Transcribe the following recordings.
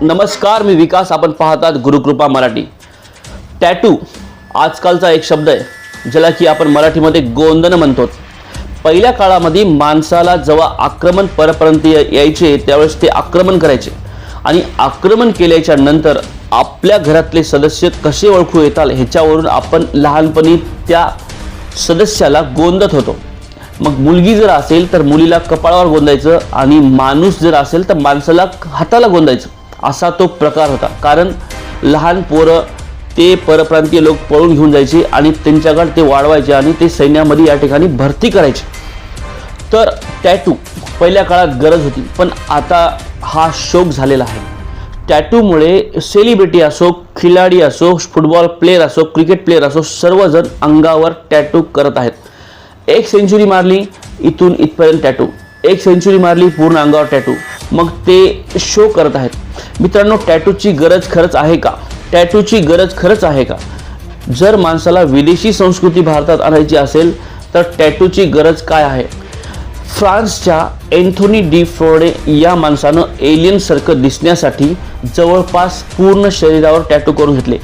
नमस्कार मी विकास. आपण पाहतात गुरुकृपा मराठी. टॅटू आजकालचा एक शब्द आहे ज्याला की आपण मराठीमध्ये गोंदन म्हणतो. पहिल्या काळामध्ये माणसाला जेव्हा आक्रमण परप्रांतीय यायचे त्यावेळेस ते आक्रमण करायचे. आणि आक्रमण केल्याच्यानंतर आपल्या घरातले सदस्य कसे ओळखू येतात ह्याच्यावरून आपण लहानपणी त्या सदस्याला गोंदत होतो. मग मुलगी जर असेल तर मुलीला कपाळावर गोंदायचं आणि माणूस जर असेल तर माणसाला हाताला गोंदायचं. असा तो प्रकार होता. कारण लहान पोरं ते परप्रांतीय लोक पळून घेऊन जायचे आणि त्यांच्याकडे ते वाढवायचे आणि ते सैन्यामध्ये या ठिकाणी भरती करायचे. तर टॅटू पहिल्या काळात गरज होती पण आता हा शोक झालेला आहे. टॅटूमुळे सेलिब्रिटी असो खिलाडी असो फुटबॉल प्लेअर असो क्रिकेट प्लेअर असो सर्वजण अंगावर टॅटू करत आहेत. एक सेंचुरी मारली इथून इथपर्यंत टॅटू एक सेंचुरी मारली पूर्ण अंगावर टॅटू मग ते शो करत आहेत. मित्रांनो टॅटूची गरज खरंच आहे का? टॅटूची गरज खरंच आहे का? जर माणसाला विदेशी संस्कृती भारतात आणायची असेल तर टॅटूची गरज काय आहे? फ्रान्सच्या एन्थोनी डी फ्रोडे या माणसानं एलियनसारखं दिसण्यासाठी जवळपास पूर्ण शरीरावर टॅटू करून घेतले.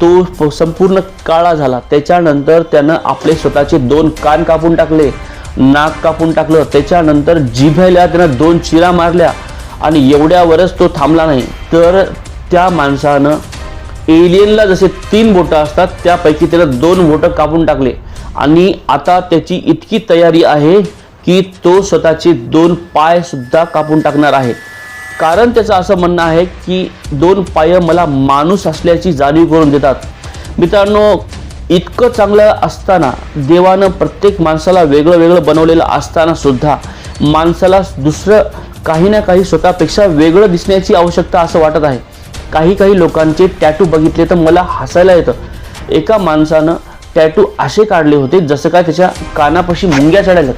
तो संपूर्ण काळा झाला. त्याच्यानंतर त्यानं आपले स्वतःचे दोन कान कापून टाकले नाक कापून टाकलं. त्याच्यानंतर जिभेला त्यानं दोन चिरा मारल्या. आणि एवढ्यावरच तो थांबला नाही. तर त्या माणसानं एलियनला जसे तीन बोटं असतात त्यापैकी त्यानं दोन बोटं कापून टाकले. आणि आता त्याची इतकी तयारी आहे की तो स्वतःचे दोन पायसुद्धा कापून टाकणार आहे. कारण त्याचं असं म्हणणं आहे की दोन पाय मला माणूस असल्याची जाणीव करून देतात. मित्रांनो इतकं चांगलं असताना देवानं प्रत्येक माणसाला वेगळं वेगळं बनवलेलं असताना सुद्धा माणसाला दुसरं काही ना काही स्वतःपेक्षा वेगळं दिसण्याची आवश्यकता असं वाटत आहे. काही काही लोकांचे टॅटू बघितले तर मला हसायला येतं. एका माणसानं टॅटू असे काढले होते जसं काय त्याच्या कानापाशी मुंग्या चढायला.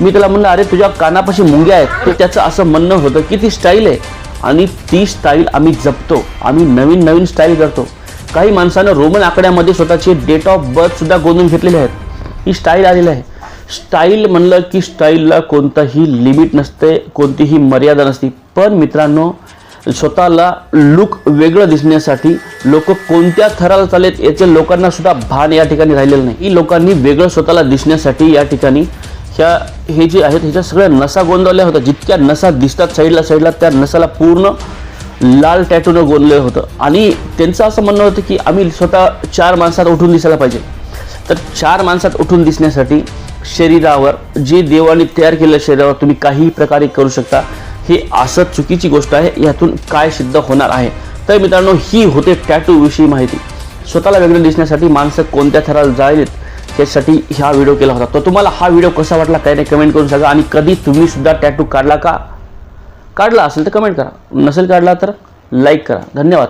मी त्याला म्हणलं अरे तुझ्या कानापाशी मुंग्या आहेत. तर त्याचं असं म्हणणं होतं की ती स्टाईल आहे. आणि ती स्टाईल आम्ही जपतो. आम्ही नवीन नवीन स्टाईल करतो. काही माणसानं रोमन आकड्यामध्ये स्वतःचे डेट ऑफ बर्थसुद्धा गोंधून घेतलेले आहेत. ही स्टाईल आलेली आहे. स्टाईल म्हणलं की स्टाईलला कोणताही लिमिट नसते कोणतीही मर्यादा नसते. पण मित्रांनो स्वतःला लुक वेगळं दिसण्यासाठी लोक कोणत्या थराला चालेत याचे लोकांना सुद्धा भान या ठिकाणी राहिलेलं नाही. ही लोकांनी वेगळं स्वतःला दिसण्यासाठी या ठिकाणी ह्या हे जे आहेत ह्याच्या सगळ्या नसा गोंदवल्या होत्या. जितक्या नसा दिसतात साईडला साईडला त्या नसाला पूर्ण लाल टॅटूनं गोंदलेलं होतं. आणि त्यांचं असं म्हणणं होतं की आम्ही स्वतः चार माणसात उठून दिसायला पाहिजे. तर चार माणसात उठून दिसण्यासाठी शरीरावर जे देवाने तयार केलेल्या शरीरावर तुम्ही काहीही प्रकारे करू शकता हे असं चुकीची गोष्ट आहे यातून काय सिद्ध होणार आहे? तर मित्रांनो ही होते टॅटूविषयी माहिती. स्वतःला वेगळं दिसण्यासाठी माणसं कोणत्या थराला जायलेत यासाठी हा व्हिडिओ केला होता. तर तुम्हाला हा व्हिडिओ कसा वाटला काय नाही कमेंट करून सांगा. आणि कधी तुम्ही सुद्धा टॅटू काढला का? काढला असेल तर कमेंट करा. नसेल काढला तर लाईक करा. धन्यवाद.